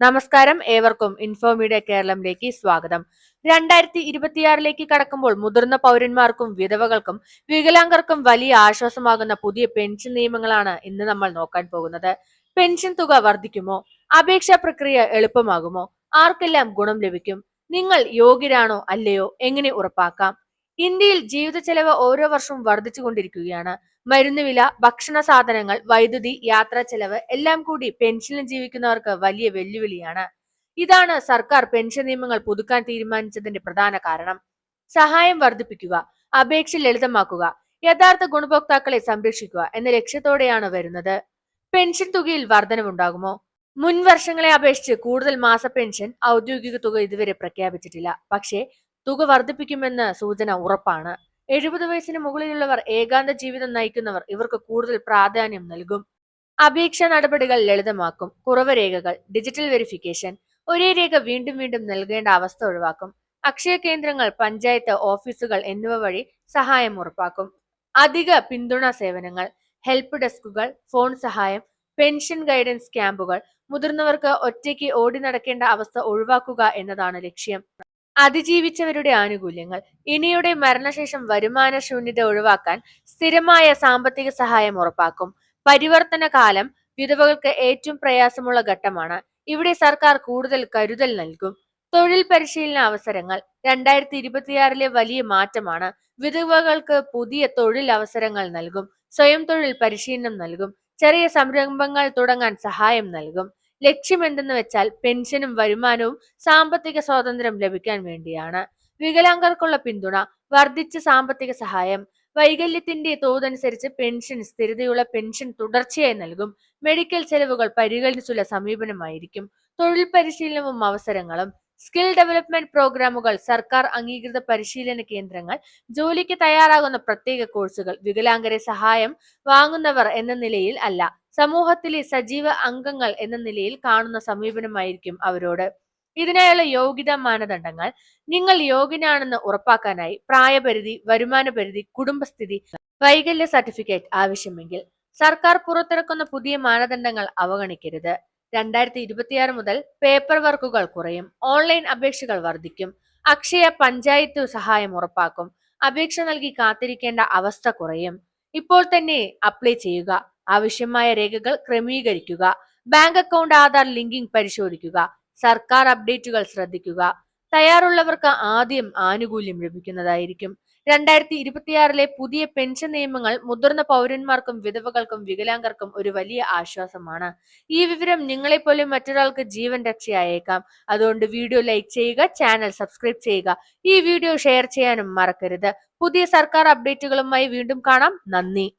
നമസ്കാരം ഏവർക്കും ഇൻഫോമീഡിയ കേരളത്തിലേക്ക് സ്വാഗതം. രണ്ടായിരത്തി ഇരുപത്തിയാറിലേക്ക് കടക്കുമ്പോൾ മുതിർന്ന പൗരന്മാർക്കും വിധവകൾക്കും വികലാംഗർക്കും വലിയ ആശ്വാസമാകുന്ന പുതിയ പെൻഷൻ നിയമങ്ങളാണ് ഇന്ന് നമ്മൾ നോക്കാൻ പോകുന്നത്. പെൻഷൻ തുക വർദ്ധിക്കുമോ? അപേക്ഷാ പ്രക്രിയ എളുപ്പമാകുമോ? ആർക്കെല്ലാം ഗുണം ലഭിക്കും? നിങ്ങൾ യോഗ്യരാണോ? അല്ലയോ? എങ്ങനെ ഉറപ്പാക്കാം? ഇന്ത്യയിൽ ജീവിത ചെലവ് ഓരോ വർഷവും വർദ്ധിച്ചുകൊണ്ടിരിക്കുകയാണ് മരുന്ന് വില ഭക്ഷണ സാധനങ്ങൾ വൈദ്യുതി യാത്രാ ചെലവ് എല്ലാം കൂടി പെൻഷനിൽ ജീവിക്കുന്നവർക്ക് വലിയ വെല്ലുവിളിയാണ്. ഇതാണ് സർക്കാർ പെൻഷൻ നിയമങ്ങൾ പുതുക്കാൻ തീരുമാനിച്ചതിന്റെ പ്രധാന കാരണം. സഹായം വർദ്ധിപ്പിക്കുക അപേക്ഷ ലളിതമാക്കുക യഥാർത്ഥ ഗുണഭോക്താക്കളെ സംരക്ഷിക്കുക എന്ന ലക്ഷ്യത്തോടെയാണ് വരുന്നത്. പെൻഷൻ തുകയിൽ വർധനവുണ്ടാകുമോ? മുൻ വർഷങ്ങളെ അപേക്ഷിച്ച് കൂടുതൽ മാസ പെൻഷൻ ഔദ്യോഗിക തുക ഇതുവരെ പ്രഖ്യാപിച്ചിട്ടില്ല. പക്ഷേ തുക വർദ്ധിപ്പിക്കുമെന്ന് സൂചന ഉറപ്പാണ്. എഴുപത് വയസ്സിന് മുകളിലുള്ളവർ ഏകാന്ത ജീവിതം നയിക്കുന്നവർ ഇവർക്ക് കൂടുതൽ പ്രാധാന്യം നൽകും. അപേക്ഷ നടപടികൾ ലളിതമാക്കും. കുറവ് രേഖകൾ ഡിജിറ്റൽ വെരിഫിക്കേഷൻ ഒരേ രേഖ വീണ്ടും വീണ്ടും നൽകേണ്ട അവസ്ഥ ഒഴിവാക്കും. അക്ഷയ കേന്ദ്രങ്ങൾ പഞ്ചായത്ത് ഓഫീസുകൾ എന്നിവ വഴി സഹായം ഉറപ്പാക്കും. അധിക പിന്തുണ സേവനങ്ങൾ ഹെൽപ്പ് ഡെസ്കുകൾ ഫോൺ സഹായം പെൻഷൻ ഗൈഡൻസ് ക്യാമ്പുകൾ മുതിർന്നവർക്ക് ഒറ്റയ്ക്ക് ഓടി നടക്കേണ്ട അവസ്ഥ ഒഴിവാക്കുക എന്നതാണ് ലക്ഷ്യം. അതിജീവിച്ചവരുടെ ആനുകൂല്യങ്ങൾ. ഇനിയുടെ മരണശേഷം വരുമാന ശൂന്യത ഒഴിവാക്കാൻ സ്ഥിരമായ സാമ്പത്തിക സഹായം ഉറപ്പാക്കും. പരിവർത്തന കാലം വിധവകൾക്ക് ഏറ്റവും പ്രയാസമുള്ള ഘട്ടമാണ്. ഇവിടെ സർക്കാർ കൂടുതൽ കരുതൽ നൽകും. തൊഴിൽ പരിശീലന അവസരങ്ങൾ രണ്ടായിരത്തി ഇരുപത്തിയാറിലെ വലിയ മാറ്റമാണ്. വിധവകൾക്ക് പുതിയ തൊഴിൽ അവസരങ്ങൾ നൽകും. സ്വയം തൊഴിൽ പരിശീലനം നൽകും. ചെറിയ സംരംഭങ്ങൾ തുടങ്ങാൻ സഹായം നൽകും. ലക്ഷ്യം എന്തെന്ന് വെച്ചാൽ പെൻഷനും വരുമാനവും സാമ്പത്തിക സ്വാതന്ത്ര്യം ലഭിക്കാൻ വേണ്ടിയാണ്. വികലാംഗർക്കുള്ള പിന്തുണ വർദ്ധിച്ച സാമ്പത്തിക സഹായം വൈകല്യത്തിന്റെ തോതനുസരിച്ച് പെൻഷൻ സ്ഥിരതയുള്ള പെൻഷൻ തുടർച്ചയായി നൽകും. മെഡിക്കൽ ചെലവുകൾ പരിഗണിച്ചുള്ള സമീപനമായിരിക്കും. തൊഴിൽ പരിശീലനവും അവസരങ്ങളും സ്കിൽ ഡെവലപ്മെന്റ് പ്രോഗ്രാമുകൾ സർക്കാർ അംഗീകൃത പരിശീലന കേന്ദ്രങ്ങൾ ജോലിക്ക് തയ്യാറാകുന്ന പ്രത്യേക കോഴ്സുകൾ വികലാംഗരെ സഹായം വാങ്ങുന്നവർ എന്ന നിലയിൽ അല്ല. സമൂഹത്തിലെ സജീവ അംഗങ്ങൾ എന്ന നിലയിൽ കാണുന്ന സമീപനമായിരിക്കും അവരോട്. ഇതിനായുള്ള യോഗ്യതാ മാനദണ്ഡങ്ങൾ. നിങ്ങൾ യോഗ്യനാണെന്ന് ഉറപ്പാക്കാനായി പ്രായപരിധി വരുമാന പരിധി കുടുംബസ്ഥിതി വൈകല്യ സർട്ടിഫിക്കറ്റ് ആവശ്യമെങ്കിൽ സർക്കാർ പുറത്തിറക്കുന്ന പുതിയ മാനദണ്ഡങ്ങൾ അവഗണിക്കരുത്. രണ്ടായിരത്തി ഇരുപത്തിയാറ് മുതൽ പേപ്പർ വർക്കുകൾ കുറയും. ഓൺലൈൻ അപേക്ഷകൾ വർദ്ധിക്കും. അക്ഷയ പഞ്ചായത്ത് സഹായം ഉറപ്പാക്കും. അപേക്ഷ നൽകി കാത്തിരിക്കേണ്ട അവസ്ഥ കുറയും. ഇപ്പോൾ തന്നെ അപ്ലൈ ചെയ്യുക. ആവശ്യമായ രേഖകൾ ക്രമീകരിക്കുക. ബാങ്ക് അക്കൗണ്ട് ആധാർ ലിങ്കിംഗ് പരിശോധിക്കുക. സർക്കാർ അപ്ഡേറ്റുകൾ ശ്രദ്ധിക്കുക. തയ്യാറുള്ളവർക്ക് ആദ്യം ആനുകൂല്യം ലഭിക്കുന്നതായിരിക്കും. രണ്ടായിരത്തി ഇരുപത്തിയാറിലെ പുതിയ പെൻഷൻ നിയമങ്ങൾ മുതിർന്ന പൗരന്മാർക്കും വിധവകൾക്കും വികലാംഗർക്കും ഒരു വലിയ ആശ്വാസമാണ്. ഈ വിവരം നിങ്ങളെപ്പോലെ മറ്റൊരാൾക്ക് ജീവൻ രക്ഷയായേക്കാം. അതുകൊണ്ട് വീഡിയോ ലൈക്ക് ചെയ്യുക ചാനൽ സബ്സ്ക്രൈബ് ചെയ്യുക. ഈ വീഡിയോ ഷെയർ ചെയ്യാനും മറക്കരുത്. പുതിയ സർക്കാർ അപ്ഡേറ്റുകളുമായി വീണ്ടും കാണാം. നന്ദി.